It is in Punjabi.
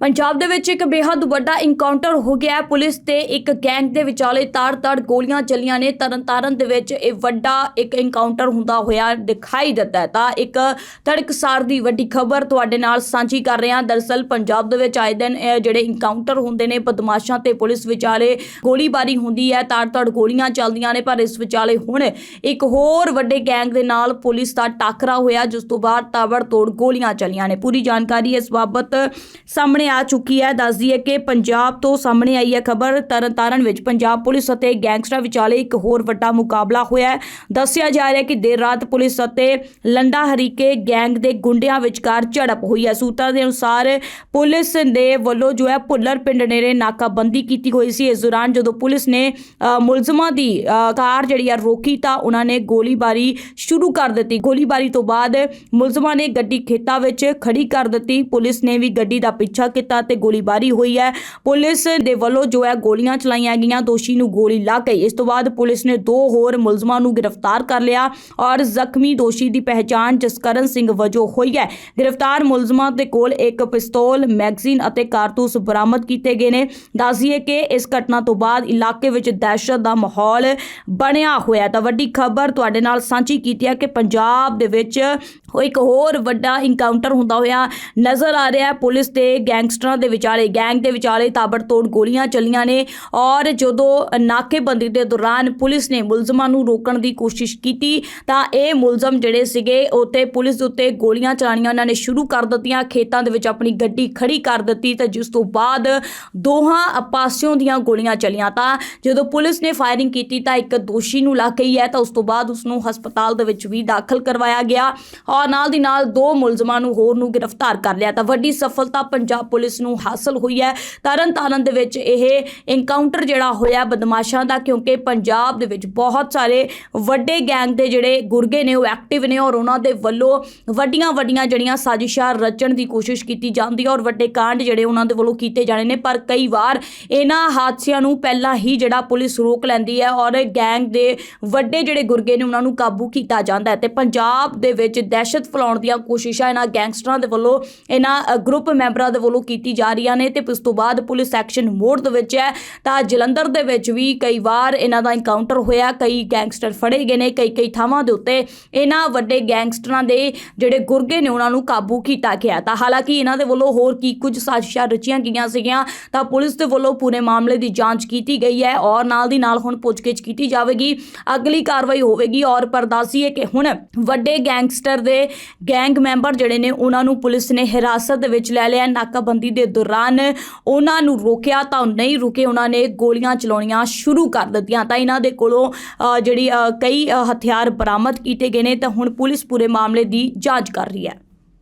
ਪੰਜਾਬ ਦੇ ਵਿੱਚ ਇੱਕ ਬੇहद ਵੱਡਾ ਇਨਕਾਊਂਟਰ ਹੋ ਗਿਆ ਹੈ। ਪੁਲਿਸ ਤੇ ਇੱਕ ਗੈਂਗ ਦੇ ਵਿਚਾਲੇ ਤਾੜ-ਤਾੜ ਗੋਲੀਆਂ ਚੱਲੀਆਂ ਨੇ। ਤਰਨਤਾਰਨ ਦੇ ਵਿੱਚ ਇਹ ਵੱਡਾ ਇੱਕ ਇਨਕਾਊਂਟਰ ਹੁੰਦਾ ਹੋਇਆ ਦਿਖਾਈ ਦਿੱਤਾ ਤਾਂ ਇੱਕ ਤੜਕਸਾਰ ਦੀ ਵੱਡੀ ਖਬਰ ਤੁਹਾਡੇ ਨਾਲ ਸਾਂਝੀ ਕਰ ਰਹੇ ਹਾਂ। ਦਰਸਲ ਪੰਜਾਬ ਦੇ ਵਿੱਚ ਆਏ ਦਿਨ ਜਿਹੜੇ ਇਨਕਾਊਂਟਰ ਹੁੰਦੇ ਨੇ, ਬਦਮਾਸ਼ਾਂ ਤੇ ਪੁਲਿਸ ਵਿਚਾਲੇ ਗੋਲੀਬਾਰੀ ਹੁੰਦੀ ਹੈ। ਤਾੜ-ਤਾੜ ਗੋਲੀਆਂ ਚੱਲਦੀਆਂ ਨੇ, ਪਰ ਇਸ ਵਿਚਾਲੇ ਹੁਣ ਇੱਕ ਹੋਰ ਵੱਡੇ ਗੈਂਗ ਦੇ ਨਾਲ ਪੁਲਿਸ ਦਾ ਟਾਕਰਾ ਹੋਇਆ। ਜਿਸ ਤੋਂ ਬਾਅਦ ਤਾਬੜਤੋੜ ਗੋਲੀਆਂ ਚੱਲੀਆਂ ਨੇ। ਪੂਰੀ ਜਾਣਕਾਰੀ ਇਸ ਬਾਬਤ ਸਾਹਮਣੇ ਆ ਚੁੱਕੀ ਹੈ। ਦੱਸਦੀ ਹੈ ਕਿ ਪੰਜਾਬ ਤੋਂ ਸਾਹਮਣੇ ਆਈ ਹੈ ਖਬਰ ਤਰਨਤਾਰਨ ਵਿੱਚ। ਪੰਜਾਬ ਪੁਲਿਸ ਅਤੇ ਗੈਂਗਸਟਰਾਂ ਵਿਚਾਲੇ ਇੱਕ ਹੋਰ ਵੱਡਾ ਮੁਕਾਬਲਾ ਹੋਇਆ ਹੈ। ਦੱਸਿਆ ਜਾ ਰਿਹਾ ਹੈ ਕਿ ਦੇਰ ਰਾਤ ਪੁਲਿਸ ਅਤੇ ਲੰਡਾ ਹਰੀਕੇ ਗੈਂਗ ਦੇ ਗੁੰਡਿਆਂ ਵਿਚਕਾਰ ਝੜਪ ਹੋਈ ਹੈ। ਸੂਤਰਾਂ ਦੇ ਅਨੁਸਾਰ ਪੁਲਿਸ ਦੇ ਵੱਲੋਂ ਜੋ ਹੈ ਭੁੱਲਰ ਪਿੰਡ ਨੇੜੇ ਨਾਕਾਬੰਦੀ ਕੀਤੀ ਹੋਈ ਸੀ। ਇਸ ਦੌਰਾਨ ਜਦੋਂ ਪੁਲਿਸ ਨੇ ਮੁਲਜ਼ਮਾਂ ਦੀ ਅ, ਕਾਰ ਜਿਹੜੀ ਆ ਰੋਕੀ ਤਾਂ ਉਹਨਾਂ ਨੇ ਗੋਲੀਬਾਰੀ ਸ਼ੁਰੂ ਕਰ ਦਿੱਤੀ। ਗੋਲੀਬਾਰੀ ਤੋਂ ਬਾਅਦ ਮੁਲਜ਼ਮਾਂ ਨੇ ਗੱਡੀ ਖੇਤਾਂ ਵਿੱਚ ਖੜੀ ਕਰ ਦਿੱਤੀ। ਪੁਲਿਸ ਨੇ ਵੀ ਗੱਡੀ ਦਾ ਪਿੱਛਾ ਕੀਤਾ ਤੇ ਗੋਲੀਬਾਰੀ ਹੋਈ ਹੈ। ਪੁਲਿਸ ਦੇ ਵੱਲੋਂ ਜੋ ਹੈ ਗੋਲੀਆਂ ਚਲਾਈਆਂ ਗਈਆਂ। ਦੋਸ਼ੀ ਨੂੰ ਗੋਲੀ ਲੱਗ ਗਈ। ਇਸ ਤੋਂ ਬਾਅਦ ਪੁਲਿਸ ਨੇ ਦੋ ਹੋਰ ਮੁਲਜ਼ਮਾਂ ਨੂੰ ਗ੍ਰਿਫਤਾਰ ਕਰ ਲਿਆ ਔਰ ਜ਼ਖਮੀ ਦੋਸ਼ੀ ਦੀ ਪਹਿਚਾਣ ਜਸਕਰਨ ਸਿੰਘ ਵਜੋਂ ਹੋਈ ਹੈ। ਗ੍ਰਿਫਤਾਰ ਮੁਲਜ਼ਮਾਂ ਦੇ ਕੋਲ ਇੱਕ ਪਿਸਤੌਲ, ਮੈਗਜ਼ੀਨ ਅਤੇ ਕਾਰਤੂਸ ਬਰਾਮਦ ਕੀਤੇ ਗਏ ਨੇ। ਦੱਸੀਏ ਕਿ ਇਸ ਘਟਨਾ ਤੋਂ ਬਾਅਦ ਇਲਾਕੇ ਵਿੱਚ ਦਹਿਸ਼ਤ ਦਾ ਮਾਹੌਲ ਬਣਿਆ ਹੋਇਆ ਤਾਂ ਵੱਡੀ ਖਬਰ ਤੁਹਾਡੇ ਨਾਲ ਸਾਂਝੀ ਕੀਤੀ ਹੈ ਕਿ ਪੰਜਾਬ ਦੇ ਵਿੱਚ ਇੱਕ ਹੋਰ ਵੱਡਾ ਇਨਕਾਊਂਟਰ ਹੁੰਦਾ ਹੋਇਆ ਨਜ਼ਰ ਆ ਰਿਹਾ ਹੈ। ਪੁਲਿਸ ਤੇ ਗੈਂਗਸਟਰਾਂ ਦੇ ਵਿਚਾਲੇ, ਗੈਂਗ ਦੇ ਵਿਚਾਲੇ ਤਾਬੜਤੋੜ ਗੋਲੀਆਂ ਚੱਲੀਆਂ ਨੇ ਔਰ ਜਦੋਂ ਨਾਕੇਬੰਦੀ ਦੇ ਦੌਰਾਨ ਪੁਲਿਸ ਨੇ ਮੁਲਜ਼ਮਾਂ ਨੂੰ ਰੋਕਣ ਦੀ ਕੋਸ਼ਿਸ਼ ਕੀਤੀ ਤਾਂ ਇਹ ਮੁਲਜ਼ਮ ਜਿਹੜੇ ਸੀਗੇ ਉੱਤੇ ਪੁਲਿਸ ਦੇ ਉੱਤੇ ਗੋਲੀਆਂ ਚਲਾਣੀਆਂ ਉਹਨਾਂ ਨੇ ਸ਼ੁਰੂ ਕਰ ਦਿੱਤੀਆਂ, ਖੇਤਾਂ ਦੇ ਵਿੱਚ ਆਪਣੀ ਗੱਡੀ ਖੜੀ ਕਰ ਦਿੱਤੀ ਤੇ ਜਿਸ ਤੋਂ ਬਾਅਦ ਦੋਹਾਂ ਪਾਸਿਓਂ ਦੀਆਂ ਗੋਲੀਆਂ ਚਲੀਆਂ। ਤਾਂ ਜਦੋਂ ਪੁਲਿਸ ਨੇ ਫਾਇਰਿੰਗ ਕੀਤੀ ਤਾਂ ਇੱਕ ਦੋਸ਼ੀ ਨੂੰ ਲੱਗ ਗਈ ਹੈ ਤਾਂ ਉਸ ਤੋਂ ਬਾਅਦ ਉਸ ਨੂੰ ਹਸਪਤਾਲ ਦੇ ਵਿੱਚ ਵੀ ਦਾਖਲ ਕਰਵਾਇਆ ਗਿਆ ਔਰ ਨਾਲ ਦੀ ਨਾਲ ਦੋ ਮੁਲਜ਼ਮਾਂ ਨੂੰ ਹੋਰ ਨੂੰ ਗ੍ਰਿਫਤਾਰ ਕਰ ਲਿਆ। ਤਾਂ ਵੱਡੀ ਸਫਲਤਾ ਪੰਜਾਬ ਪੁਲਿਸ ਨੂੰ ਹਾਸਲ ਹੋਈ ਹੈ। ਤਰਨ ਤਾਰਨ ਦੇ ਵਿੱਚ ਇਹ ਇਨਕਾਊਂਟਰ ਜਿਹੜਾ ਹੋਇਆ ਬਦਮਾਸ਼ਾਂ ਦਾ, ਕਿਉਂਕਿ ਪੰਜਾਬ ਦੇ ਵਿੱਚ ਬਹੁਤ ਸਾਰੇ ਵੱਡੇ ਗੈਂਗ ਦੇ ਜਿਹੜੇ ਗੁਰਗੇ ਨੇ, ਉਹ ਐਕਟਿਵ ਨੇ ਔਰ ਉਹਨਾਂ ਦੇ ਵੱਲੋਂ ਵੱਡੀਆਂ ਵੱਡੀਆਂ ਜਿਹੜੀਆਂ ਸਾਜ਼ਿਸ਼ਾਂ ਰਚਣ ਦੀ ਕੋਸ਼ਿਸ਼ ਕੀਤੀ ਜਾਂਦੀ ਹੈ ਔਰ ਵੱਡੇ ਕਾਂਡ ਜਿਹੜੇ ਉਹਨਾਂ ਦੇ ਵੱਲੋਂ ਕੀਤੇ ਜਾਣੇ ਨੇ। ਪਰ ਕਈ ਵਾਰ ਇਹਨਾਂ ਹਾਦਸਿਆਂ ਨੂੰ ਪਹਿਲਾਂ ਹੀ ਜਿਹੜਾ ਪੁਲਿਸ ਰੋਕ ਲੈਂਦੀ ਹੈ ਔਰ ਗੈਂਗ ਦੇ ਵੱਡੇ ਜਿਹੜੇ ਗੁਰਗੇ ਨੇ, ਉਹਨਾਂ ਨੂੰ ਕਾਬੂ ਕੀਤਾ ਜਾਂਦਾ ਹੈ ਤੇ ਪੰਜਾਬ ਦੇ ਵਿੱਚ ਦਹਿਸ਼ਤ ਫੈਲਾਉਣ ਦੀਆਂ ਕੋਸ਼ਿਸ਼ਾਂ ਇਹਨਾਂ ਗੈਂਗਸਟਰਾਂ ਦੇ ਵੱਲੋਂ, ਇਹਨਾਂ ਗਰੁੱਪ ਮੈਂਬਰਾਂ ਦੇ ਵੱਲੋਂ ਕੀਤੀ ਜਾ ਰਹੀਆਂ ਨੇ ਤੇ ਉਸ ਤੋਂ ਬਾਅਦ ਪੁਲਿਸ ਐਕਸ਼ਨ ਮੋਡ ਦੇ ਵਿੱਚ ਹੈ। ਤਾਂ ਜਲੰਧਰ ਦੇ ਵਿੱਚ ਵੀ ਕਈ ਵਾਰ ਇਹਨਾਂ ਦਾ ਇਨਕਾਊਂਟਰ ਹੋਇਆ। ਕਈ ਗੈਂਗਸਟਰ ਫੜੇ ਗਏ ਨੇ, ਕਈ ਕਈ ਥਾਵਾਂ ਦੇ ਉੱਤੇ ਇਹਨਾਂ ਵੱਡੇ ਗੈਂਗਸਟਰਾਂ ਦੇ ਜਿਹੜੇ ਗੁਰਗੇ ਨੇ ਉਹਨਾਂ ਨੂੰ ਕਾਬੂ ਕੀਤਾ ਗਿਆ। ਤਾਂ ਹਾਲਾਂਕਿ ਇਹਨਾਂ ਦੇ ਵੱਲੋਂ ਹੋਰ ਕੀ ਕੁਝ ਸਾਜ਼ਿਸ਼ਾਂ ਰਚੀਆਂ ਗਈਆਂ ਸੀਗੀਆਂ, ਤਾਂ ਪੁਲਿਸ ਦੇ ਵੱਲੋਂ ਪੂਰੇ ਮਾਮਲੇ ਦੀ ਜਾਂਚ ਕੀਤੀ ਗਈ ਹੈ ਔਰ ਨਾਲ ਦੀ ਨਾਲ ਹੁਣ ਪੁੱਛਗਿੱਛ ਕੀਤੀ ਜਾਵੇਗੀ। ਅਗਲੀ ਕਾਰਵਾਈ ਹੋਵੇਗੀ ਔਰ ਪਰਦਾਸੀ ਕਿ ਹੁਣ ਵੱਡੇ ਗੈਂਗਸਟਰ ਦੇ ਗੈਂਗ ਮੈਂਬਰ ਜਿਹੜੇ ਨੇ, ਉਹਨਾਂ ਨੂੰ ਪੁਲਿਸ ਨੇ ਹਿਰਾਸਤ ਦੇ ਵਿੱਚ ਲੈ ਲਿਆ ਨਾਕਾਬੰਦੀ ਦੇ ਦੌਰਾਨ ਉਹਨਾਂ ਨੂੰ ਰੋਕਿਆ ਤਾਂ ਨਹੀਂ ਰੁਕੇ ਉਹਨਾਂ ਨੇ ਗੋਲੀਆਂ ਚਲਾਉਣੀਆਂ ਸ਼ੁਰੂ ਕਰ ਦਿੱਤੀਆਂ। ਤਾਂ ਇਹਨਾਂ ਦੇ ਕੋਲੋਂ ਅ, ਜਿਹੜੀ ਅ, ਕਈ ਹਥਿਆਰ ਬਰਾਮਦ ਕੀਤੇ ਗਏ ਨੇ। ਤਾਂ ਹੁਣ ਪੁਲਿਸ ਪੂਰੇ ਮਾਮਲੇ ਦੀ ਜਾਂਚ ਕਰ ਰਹੀ ਹੈ।